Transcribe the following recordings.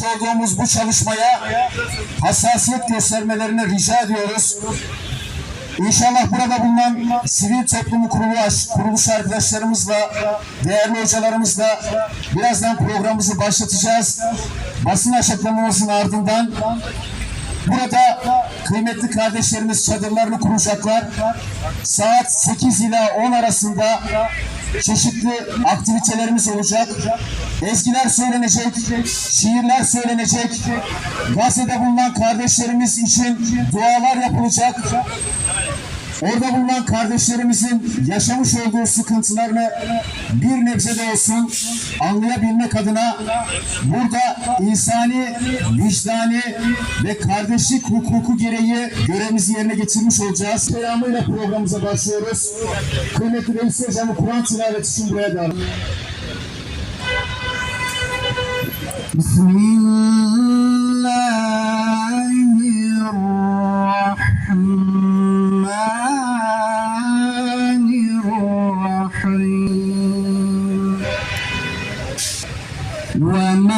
olduğumuz bu çalışmaya hassasiyet göstermelerini rica ediyoruz. İnşallah burada bulunan sivil toplumu kuruluş, kuruluş arkadaşlarımızla, değerli hocalarımızla birazdan programımızı başlatacağız. Basın açıklamamızın ardından burada kıymetli kardeşlerimiz çadırlarını kuracaklar. Saat 8 ila 10 arasında çeşitli aktivitelerimiz olacak. Ezgiler söylenecek, şiirler söylenecek. Gazze'de bulunan kardeşlerimiz için dualar yapılacak. Orada bulunan kardeşlerimizin yaşamış olduğu sıkıntılarını bir nebze de olsun anlayabilmek adına burada insani, vicdani ve kardeşlik hukuku gereği görevimizi yerine getirmiş olacağız. Selamıyla programımıza başlıyoruz. Kıymetli Reis Hocam'ın Kur'an tilaveti için buraya davet. Bismillah.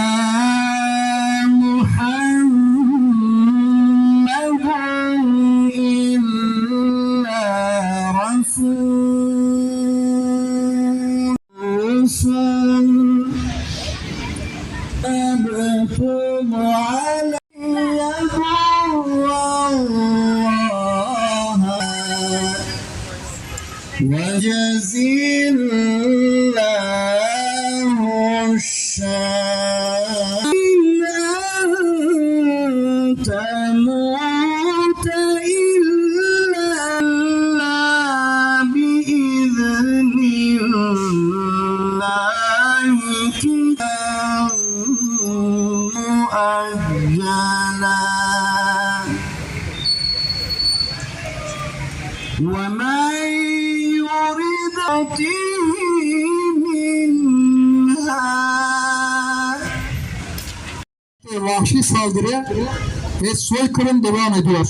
وما محمد vahşi saldırı ve soykırım devam ediyor.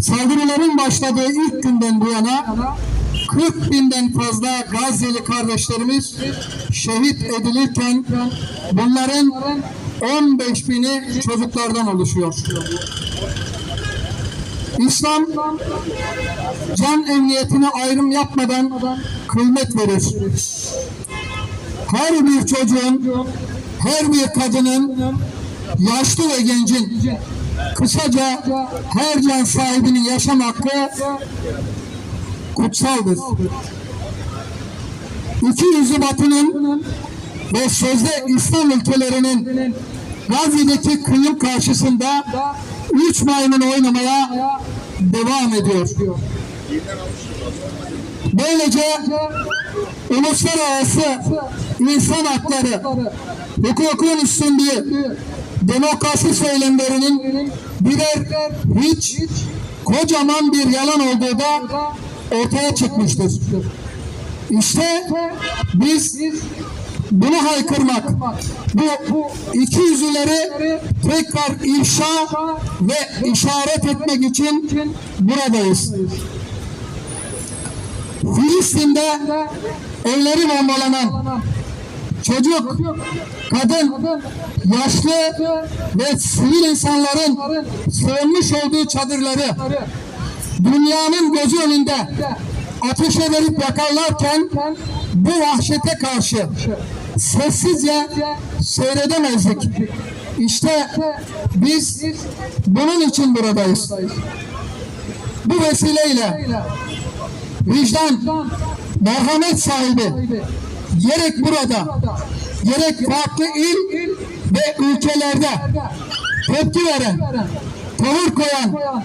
Saldırıların başladığı ilk günden bu yana 40 binden fazla Gazze'li kardeşlerimiz şehit edilirken bunların 15 bini çocuklardan oluşuyor. İslam can emniyetine ayrım yapmadan kıymet verir. Her bir çocuğun her bir kadının, yaşlı ve gencin, kısaca her can sahibinin yaşam hakkı kutsaldır. İki yüzü batının ve sözde İslam ülkelerinin Gazze'deki kıyım karşısında üç maymun oynamaya devam ediyor. Böylece uluslararası insan hakları, hukukun üstünlüğü, demokrasi söylemlerinin birer hiç kocaman bir yalan olduğu da ortaya çıkmıştır. İşte biz bunu haykırmak, bu iki yüzlüleri tekrar ifşa ve işaret etmek için buradayız. Filistin'de evleri bombalanan çocuk, kadın, yaşlı ve sivil insanların sığınmış olduğu çadırları dünyanın gözü önünde ateşe verip yakarlarken bu vahşete karşı sessizce seyredemezdik. İşte biz bunun için buradayız. Bu vesileyle vicdan, merhamet sahibi gerek burada, gerek farklı il ve ülkelerde tepki veren, tavır koyan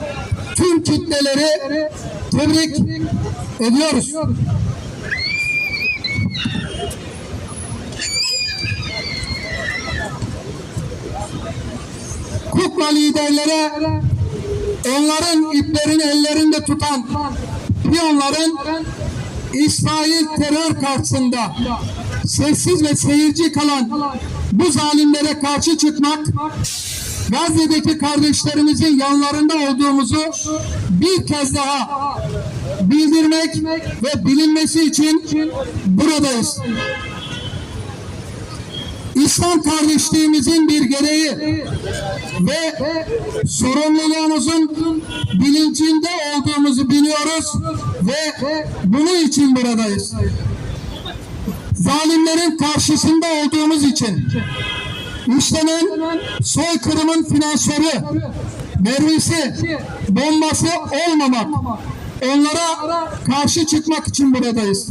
tüm kitleleri tebrik ediyoruz. Kukla liderlere onların iplerini ellerinde tutan piyonların İsrail terör karşısında sessiz ve seyirci kalan bu zalimlere karşı çıkmak Gazze'deki kardeşlerimizin yanlarında olduğumuzu bir kez daha bildirmek ve bilinmesi için buradayız. İslam kardeşliğimizin bir ve sorumluluğumuzun bilincinde olduğumuzu biliyoruz ve bunun için buradayız. Zalimlerin karşısında olduğumuz için işlenen soykırımın finansörü, mermisi, bombası olmamak, onlara karşı çıkmak için buradayız.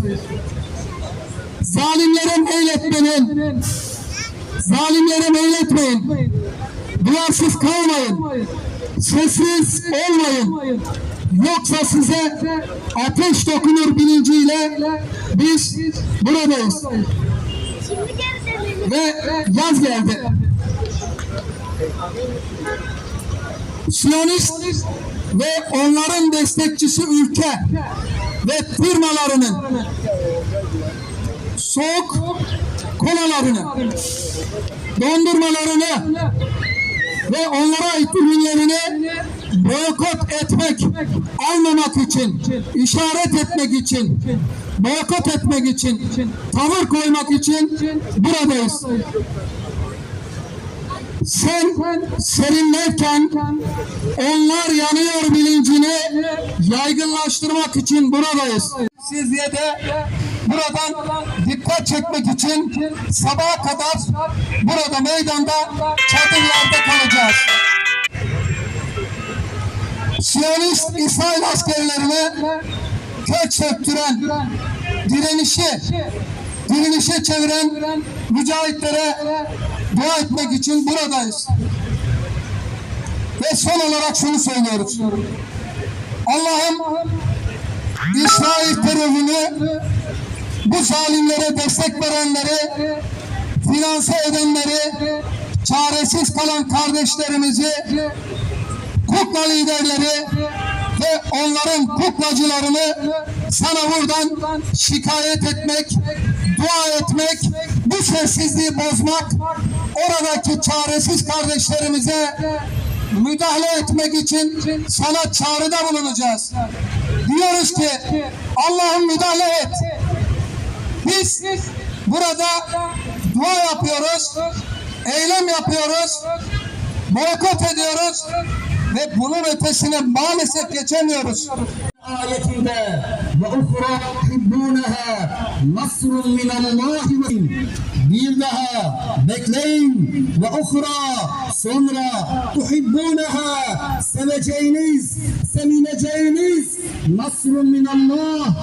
Zalimlere meyletmenin, zalimlere meyletmeyin, duyarsız kalmayın, sessiz olmayın. Yoksa size ateş dokunur bilinciyle biz buradayız. Ve yaz geldi. Siyonist ve onların destekçisi ülke ve firmalarının soğuk kolalarını, dondurmalarını ve onlara ait ürünlerini boykot etmek, almamak için, işaret etmek için, boykot etmek için, tavır koymak için buradayız. Sen serinlerken onlar yanıyor bilincini yaygınlaştırmak için buradayız. Sizliğe de buradan dikkat çekmek için sabaha kadar burada meydanda çadırlarda kalacağız. Siyonist İsrail askerlerine kök söktüren, direnişi, direnişe çeviren mücahitlere dua etmek için buradayız. Ve son olarak şunu söylüyoruz. Allah'ım İsrail terörünü bu zalimlere destek verenleri, finanse edenleri, çaresiz kalan kardeşlerimizi, kukla liderleri ve onların kuklacılarını sana buradan şikayet etmek, dua etmek, bu sessizliği bozmak, oradaki çaresiz kardeşlerimize müdahale etmek için sana çağrıda bulunacağız. Diyoruz ki Allah'ım müdahale et. Biz burada dua yapıyoruz, eylem yapıyoruz, boykot ediyoruz ve bunun ötesine maalesef geçemiyoruz. ayetinde ve uhra tuhibbunaha nasrun minallahi ve bir daha bekleyin ve uhra sonra tuhibbunaha seveceğiniz sevineceğiniz nasrun minallah